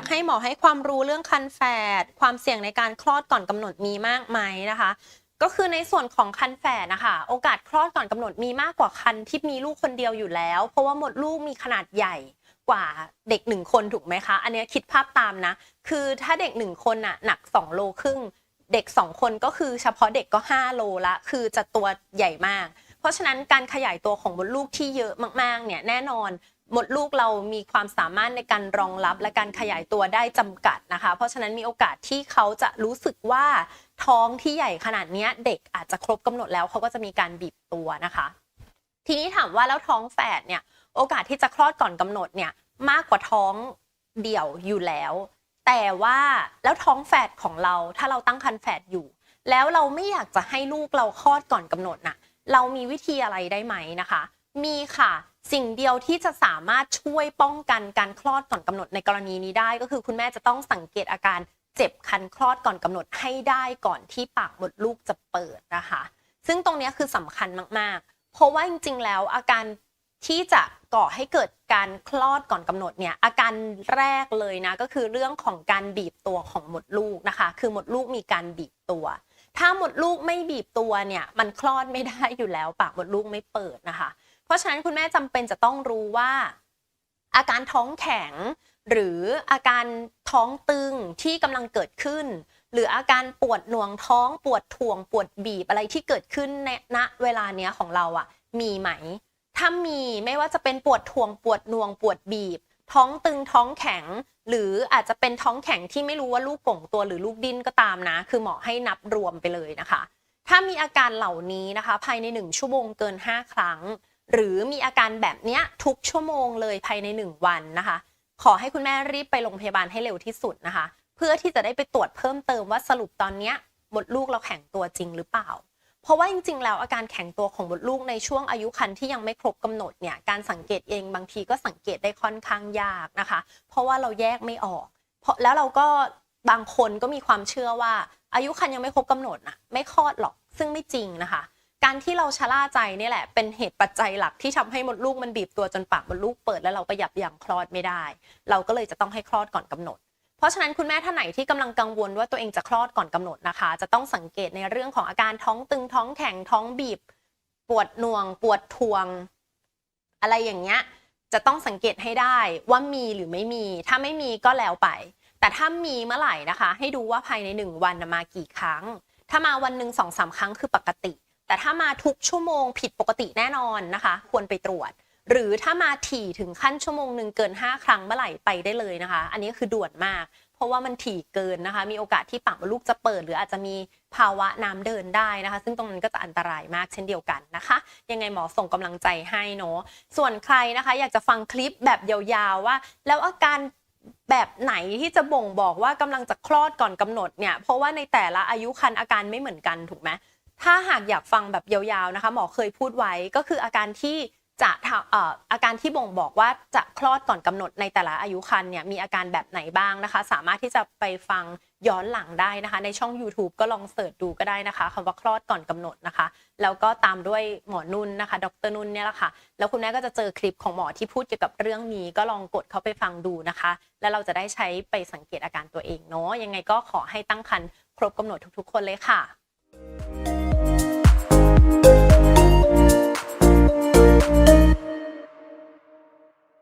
ากให้หมอให้ความรู้เรื่องคันแฝดความเสี่ยงในการคลอดก่อนกำหนดมีมากไหมนะคะ ก็คือในส่วนของคันแฝดนะคะโอกาสคลอดก่อนกำหนดมีมากกว่าคันที่มีลูกคนเดียวอยู่แล้ว เพราะว่ามดลูกมีขนาดใหญ่กว่าเด็กหนึ่งคนถูกไหมคะ อันเนี้ยคิดภาพตามนะ คือถ้าเด็กหนึ่งคนน่ะหนัก 2 โลครึ่ง เด็ก 2 คนก็คือเฉพาะเด็กก็ 5 โลละ คือจะตัวใหญ่มาก เพราะฉะนั้นการขยายตัวของมดลูกที่เยอะมากๆเนี่ยแน่นอน มดลูกเรามีความสามารถในการรองรับและการขยายตัวได้จำกัดนะคะ เพราะฉะนั้นมีโอกาสที่เขาจะรู้สึกว่าท้องที่ใหญ่ขนาดนี้เด็กอาจจะครบกำหนดแล้วเขาก็จะมีการบีบตัวนะคะ ทีนี้ถามว่าแล้วท้องแฝดเนี่ยโอกาสที่จะคลอดก่อนกำหนดเนี่ยมากกว่าท้องเดี่ยวอยู่แล้ว แต่ว่าแล้วท้องแฝดของเราถ้าเราตั้งครรภ์แฝดอยู่ แล้วเราไม่อยากจะให้ลูกเราคลอดก่อนกำหนดน่ะเรามีวิธีอะไรได้ไหมนะคะ มีค่ะ สิ่งเดียวที่จะสามารถช่วยป้องกันการคลอดก่อนกำหนดในกรณีนี้ได้ ก็คือคุณแม่จะต้องสังเกตอาการเจ็บคันคลอดก่อนกำหนดให้ได้ก่อนที่ปากมดลูกจะเปิดนะคะ ซึ่งตรงนี้คือสำคัญมากๆ เพราะว่าจริงๆ แล้วอาการที่จะก่อให้เกิดการคลอดก่อนกำหนดเนี่ยอาการแรกเลยนะก็คือเรื่องของการบีบตัวของมดลูกนะคะ คือมดลูกมีการบีบตัว ถ้าหมดลูกไม่บีบตัวเนี่ยมันคลอดไม่ได้อยู่แล้ว ปากมดลูกไม่เปิดนะคะ ราะฉะนั้นคุณแม่จำเป็นจะต้องรู้ว่า อาการท้องแข็ง หรืออาการท้องตึงที่กำลังเกิดขึ้น หรืออาการปวดหน่วงท้องปวดถ่วง ปวดบีบอะไรที่เกิดขึ้นในณเวลาเนี้ยของเราอะ มีไหม ถ้ามีไม่ว่าจะเป็นปวดถ่วง ปวดหน่วง ปวดบีบ ท้องตึงท้องแข็ง หรืออาจจะเป็นท้องแข็งที่ไม่รู้ว่าลูกก่งตัวหรือลูกดิ้นก็ตามนะ คือหมอให้นับรวมไปเลยนะคะ ถ้ามีอาการเหล่านี้นะคะ ภายใน 1 ชั่วโมงเกิน 5 ครั้ง หรือมีอาการแบบเนี้ยทุกชั่วโมงเลยภายใน 1 วันนะคะ ขอให้คุณแม่รีบไปโรงพยาบาลให้เร็วที่สุดนะคะ เพื่อที่จะได้ไปตรวจเพิ่มเติมว่าสรุปตอนเนี้ยมดลูกเราแข็งตัวจริงหรือเปล่า เพราะว่าจริงๆ แล้วอาการแข็งตัวของมดลูกในช่วงอายุครรภ์ที่ยังไม่ครบกำหนดเนี่ยการสังเกตเองบางทีก็สังเกตได้ค่อนข้างยากนะคะ เพราะว่าเราแยกไม่ออก เพราะแล้วเราก็บางคนก็มีความเชื่อว่าอายุครรภ์ยังไม่ครบกำหนดนะไม่คลอดหรอกซึ่งไม่จริงนะคะ การที่เราชะล่าใจนี่แหละ เป็นเหตุปัจจัยหลักที่ทำให้มดลูกมันบีบตัวจนปากมดลูกเปิดแล้วเราก็ยับยั้งคลอดไม่ได้ เราก็เลยจะต้องให้คลอดก่อนกำหนด เพราะฉะนั้นคุณแม่ท่านไหนที่กำลังกังวลว่าตัวเองจะคลอดก่อนกำหนดนะคะ จะต้องสังเกตในเรื่องของอาการท้องตึงท้องแข็งท้องบีบ ปวดหน่วง ปวดทวง อะไรอย่างเงี้ยจะต้องสังเกตให้ได้ว่ามีหรือไม่มี ถ้าไม่มีก็แล้วไป แต่ถ้ามีเมื่อไหร่นะคะ ให้ดูว่าภายในหนึ่งวันมากี่ครั้ง ถ้ามาวันหนึ่งสองสามครั้งคือปกติ แต่ถ้ามาทุกชั่วโมงผิดปกติแน่นอนนะคะ ควรไปตรวจ หรือถ้ามาถี่ถึงขั้นชั่วโมงหนึ่งเกิน 5 ครั้งเมื่อไหร่ไปได้เลยนะคะ อันนี้คือด่วนมาก เพราะว่ามันถี่เกินนะคะ มีโอกาสที่ปากมดลูกจะเปิด หรืออาจจะมีภาวะน้ำเดินได้นะคะ ซึ่งตรงนั้นก็จะอันตรายมากเช่นเดียวกันนะคะ ยังไงหมอส่งกำลังใจให้เนาะส่วนใครนะคะ อยากจะฟังคลิปแบบยาวๆว่า แล้วอาการแบบไหนที่จะบ่งบอกว่ากำลังจะคลอดก่อนกำหนดเนี่ย เพราะว่าในแต่ละอายุครรภ์อาการไม่เหมือนกันถูกไหม ถ้าหากอยากฟังแบบยาวๆนะคะหมอเคยพูดไว้ก็คืออาการที่จะอาการที่บ่งบอกว่าจะคลอดก่อนกำหนดในแต่ละอายุครรภ์เนี่ยมีอาการแบบไหนบ้างนะคะ สามารถที่จะไปฟังย้อนหลังได้นะคะ ในช่อง YouTube ก็ลองเสิร์ชดูก็ได้นะคะคำว่าคลอดก่อนกำหนดนะคะ แล้วก็ตามด้วยหมอนุ่นนะคะ ดรนุ่นเนี่ยแหละค่ะ แล้วคุณแม่ก็จะเจอคลิปของหมอที่พูดเกี่ยวกับเรื่องนี้ ก็ลองกดเข้าไปฟังดูนะคะ แล้วเราจะได้ใช้ไปสังเกตอาการตัวเองเนาะยังไงก็ขอให้ตั้งครรภ์ครบกำหนดทุก ๆ คนเลยค่ะ